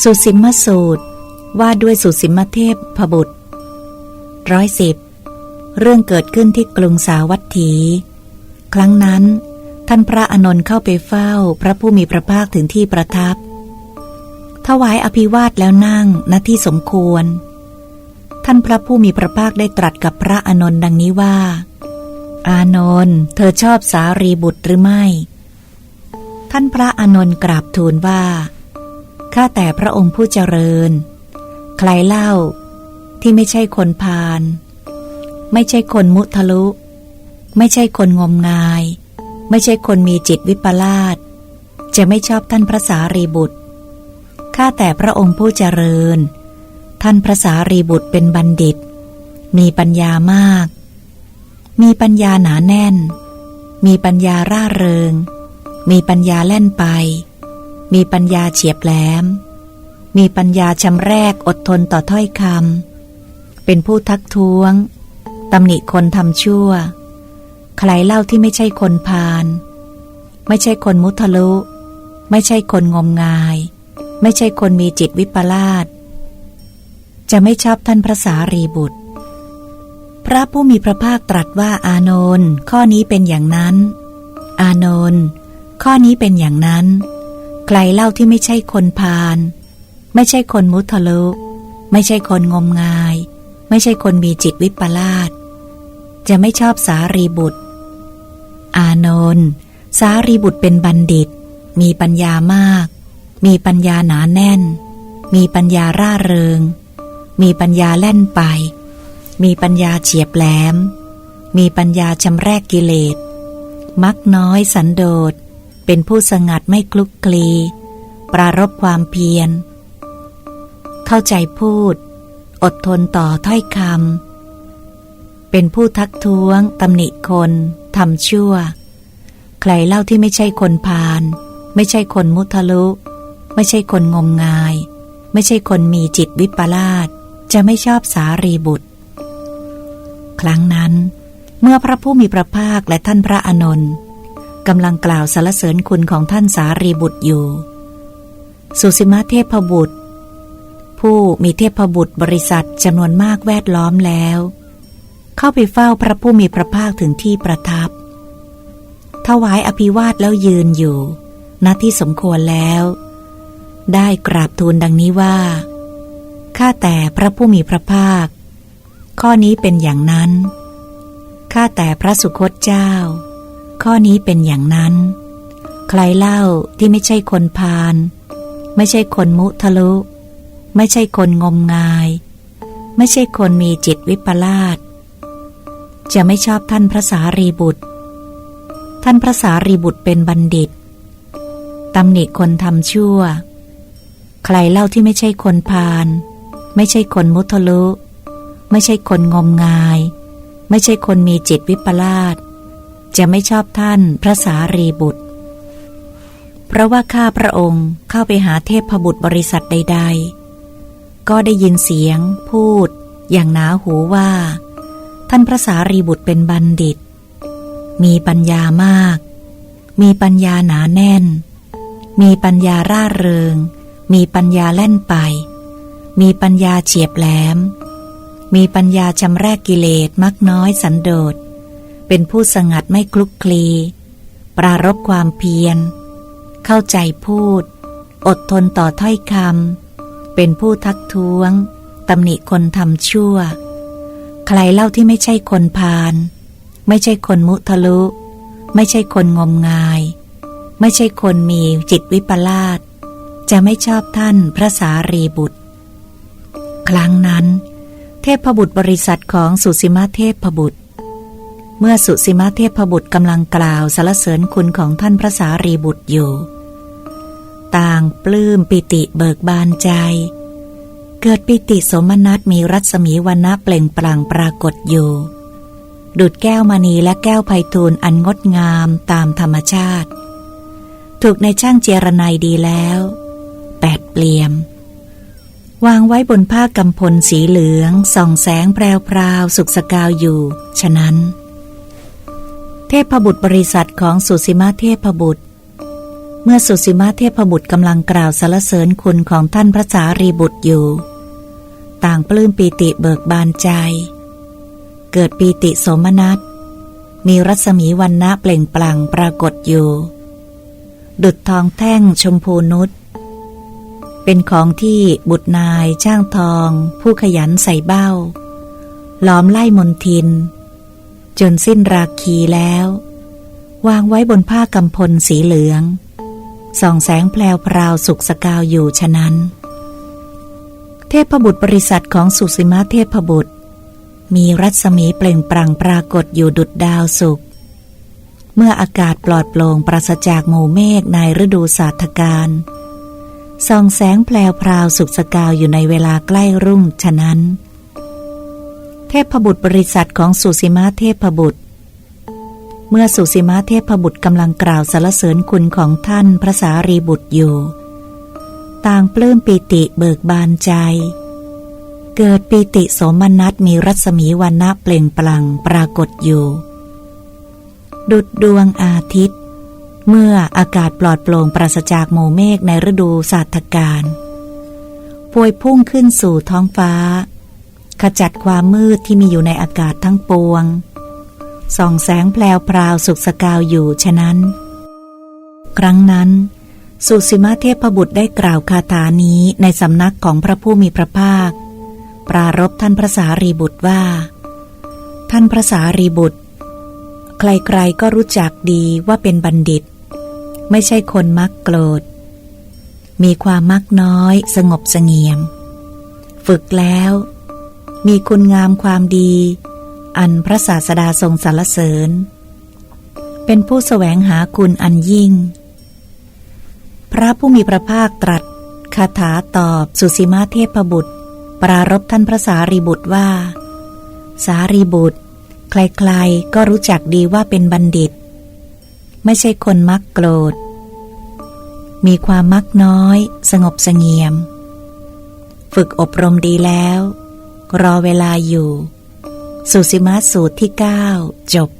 สุสิมสูตร ว่าด้วยสุสิมเทพพบุตรร้อยสิบเรื่องเกิดขึ้นที่กรุงสาวัตถี ครั้งนั้น ท่านพระอนนท์เข้าไปเฝ้าพระผู้มีพระภาคถึงที่ประทับ ถวายอภิวาทแล้วนั่งณที่สมควร ท่านพระผู้มีพระภาคได้ตรัสกับพระอนนท์ดังนี้ว่า อานนท์เธอชอบสารีบุตรหรือไม่ ท่านพระอนนท์กราบทูลว่า ข้าแต่พระองค์ผู้เจริญ ใครเล่า ที่ไม่ใช่คนพาลไม่ใช่คนมุทะลุ ไม่ใช่คนงมงาย ไม่ใช่คนมีจิตวิปลาสจะไม่ชอบท่านพระสารีบุตรข้าแต่พระองค์ผู้เจริญ ท่านพระสารีบุตรเป็นบัณฑิต มีปัญญามาก มีปัญญาหนาแน่น มีปัญญาร่าเริง มีปัญญาแล่นไป มีปัญญาเฉียบแหลม มีปัญญาชำแรกอดทนต่อถ้อยคำเป็นผู้ทักท้วงตำหนิคนทำชั่ว ใครเล่าที่ไม่ใช่คนพาลไม่ใช่คนมุทะลุ ไม่ใช่คนงมงาย ไม่ใช่คนมีจิตวิปลาสจะไม่ชอบท่านพระสารีบุตร พระผู้มีพระภาคตรัสว่าอานนท์ข้อนี้เป็นอย่างนั้น อานนท์ข้อนี้เป็นอย่างนั้น รเล่าที่ไม่ใช่คนพาลไม่ใช่คนมุทะลุ ไม่ใช่คนงมงาย ไม่ใช่คนมีจิตวิปลาสจะไม่ชอบสารีบุตร อานนท์สารีบุตรเป็นบัณฑิต มีปัญญามาก มีปัญญาหนาแน่น มีปัญญาร่าเริง มีปัญญาแล่นไป มีปัญญาเฉียบแหลม มีปัญญาชำแรกกิเลส มักน้อยสันโดษ เป็นผู้สงัดไม่คลุกคลี ปรารบความเพียร เข้าใจพูด อดทนต่อถ้อยคำ เป็นผู้ทักท้วงตำหนิคนทำชั่ว ใครเล่าที่ไม่ใช่คนพาลไม่ใช่คนมุทะลุ ไม่ใช่คนงมงาย ไม่ใช่คนมีจิตวิปลาสจะไม่ชอบสารีบุตร ครั้งนั้น เมื่อพระผู้มีพระภาคและท่านพระอานนท์ กำลังกล่าวสรรเสริญคุณของท่านสารีบุตรอยู่ สุสิมาเทพบุตร ผู้มีเทพบุตรบริษัทจำนวนมากแวดล้อมแล้ว เข้าไปเฝ้าพระผู้มีพระภาคถึงที่ประทับ ถวายอภิวาทแล้วยืนอยู่ณที่สมควรแล้ว ได้กราบทูลดังนี้ว่า ข้าแต่พระผู้มีพระภาค ข้อนี้เป็นอย่างนั้น ข้าแต่พระสุคตเจ้า ข้อนี้เป็นอย่างนั้น ใครเล่าที่ไม่ใช่คนพาลไม่ใช่คนมุทะลุ ไม่ใช่คนงมงาย ไม่ใช่คนมีจิตวิปลาสจะไม่ชอบท่านพระสารีบุตร ท่านพระสารีบุตรเป็นบัณฑิตตำหนิคนทำชั่ว ใครเล่าที่ไม่ใช่คนพาลไม่ใช่คนมุทะลุ ไม่ใช่คนงมงาย ไม่ใช่คนมีจิตวิปลาส จะไม่ชอบท่านพระสารีบุตร เพราะว่าข้าพระองค์เข้าไปหาเทพบุตรบริษัทใด ๆ ก็ได้ยินเสียง พูด อย่างหนาหูว่า ท่านพระสารีบุตรเป็นบัณฑิต มีปัญญามาก มีปัญญาหนาแน่น มีปัญญาร่าเริง มีปัญญาแล่นไป มีปัญญาเฉียบแหลม มีปัญญาชำแรกกิเลสมักน้อยสันโดษ เป็นผู้สงัดไม่คลุกคลี ปรารบความเพียร เข้าใจพูด อดทนต่อถ้อยคำเป็นผู้ทักท้วงตำหนิคนทำชั่ว ใครเล่าที่ไม่ใช่คนพาลไม่ใช่คนมุทะลุ ไม่ใช่คนงมงาย ไม่ใช่คนมีจิตวิปลาสจะไม่ชอบท่านพระสารีบุตร ครั้งนั้น เทพบุตรบริษัทของสุสิมาเทพบุตร เมื่อสุสิมาเทพบุตรกำลังกล่าวสรรเสริญคุณของท่านพระสารีบุตรอยู่ ต่างปลื้มปิติเบิกบานใจ เกิดปิติสมนัตมีรัศมีวันนะเปล่งปลั่งปรากฏอยู่ ดุดแก้วมณีและแก้วไพทูลอันงดงามตามธรรมชาติ ถูกในช่างเจรไนยดีแล้วแปดเปลี่ยม วางไว้บนผ้ากำพลสีเหลืองส่องแสงแพรวๆสุกสกาวอยู่ ฉะนั้น เทพบุตรบริษัทของสุสิมาเทพบุตร เมื่อสุสิมาเทพบุตรกำลังกล่าวสรรเสริญคุณของท่านพระสารีบุตรอยู่ ต่างปลื้มปีติเบิกบานใจ เกิดปีติสมนัสมีรัศมีวันณะเปล่งปลั่งปรากฏอยู่ ดุดทองแท่งชมพูนุชเป็นของที่บุตรนายช่างทอง ผู้ขยันใส่เบ้า ล้อมไล่มนทิน จนสิ้นราคีแล้ว วางไว้บนผ้ากำพลสีเหลือง ส่องแสงแพลวพราวสุกสกาวอยู่ฉะนั้น เทพบุตรบริษัทของสุสิมาเทพบุตร มีรัศมีเปล่งปลั่งปรากฏอยู่ดุดดาวสุกเมื่ออากาศปลอดโปร่งปราศจากหมู่เมฆในฤดูศาสตการส่องแสงแพลวพราวสุกสกาวอยู่ในเวลาใกล้รุ่งฉะนั้น เทพบุตรบริษัทของสุสิมาเทพบุตร เมื่อสุสิมาเทพบุตรกำลังกล่าวสรรเสริญคุณของท่านพระสารีบุตรอยู่ ต่างปลื้มปีติเบิกบานใจ เกิดปีติโสมนัสมีรัศมีวันณะเปล่งปลั่งปรากฏอยู่ ดุดดวงอาทิตย์ เมื่ออากาศปลอดโปร่งปราศจากหมู่เมฆในฤดูศาสตการพวยพุ่งขึ้นสู่ท้องฟ้า ขจัดความมืดที่มีอยู่ในอากาศทั้งปวง ส่องแสงแพลวพราวสุกสกาวอยู่ฉะนั้น ครั้งนั้น สุสิมาเทพบุตรได้กล่าวคาถานี้ในสำนักของพระผู้มีพระภาค ปรารบท่านพระสารีบุตรว่า ท่านพระสารีบุตร ใครๆก็รู้จักดีว่าเป็นบัณฑิต ไม่ใช่คนมักโกรธ มีความมักน้อยสงบเสงี่ยม ฝึกแล้ว มีคุณงามความดี อันพระศาสดาทรงสรรเสริญ เป็นผู้แสวงหาคุณอันยิ่ง พระผู้มีพระภาคตรัสคาถาตอบสุสีมาเทพบุตร ปรารบท่านพระสารีบุตรว่า สารีบุตร ใครๆก็รู้จักดีว่าเป็นบัณฑิต ไม่ใช่คนมักโกรธ มีความมักน้อย สงบสงี่ยม ฝึกอบรมดีแล้ว รอเวลาอยู่ สุสิมาสูตรที่เก้าจบ